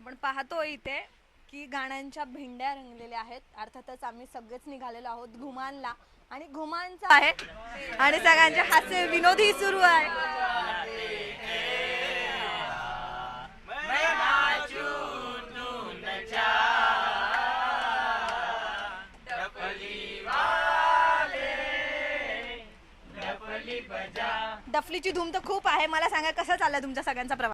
आपण पाहतो इथे की गाण्यांच्या भेंड्या रंगलेल्या आहेत. अर्थातच आम्ही सगळेच निघालेलो आहोत घुमानला. आणि घुमानचा आहे. आणि सगळ्यांचे हास्य विनोदही सुरू आहे. डफलीची धूम तर खूप आहे. मला सांगा कसा चालला तुमच्या सगळ्यांचा प्रवास?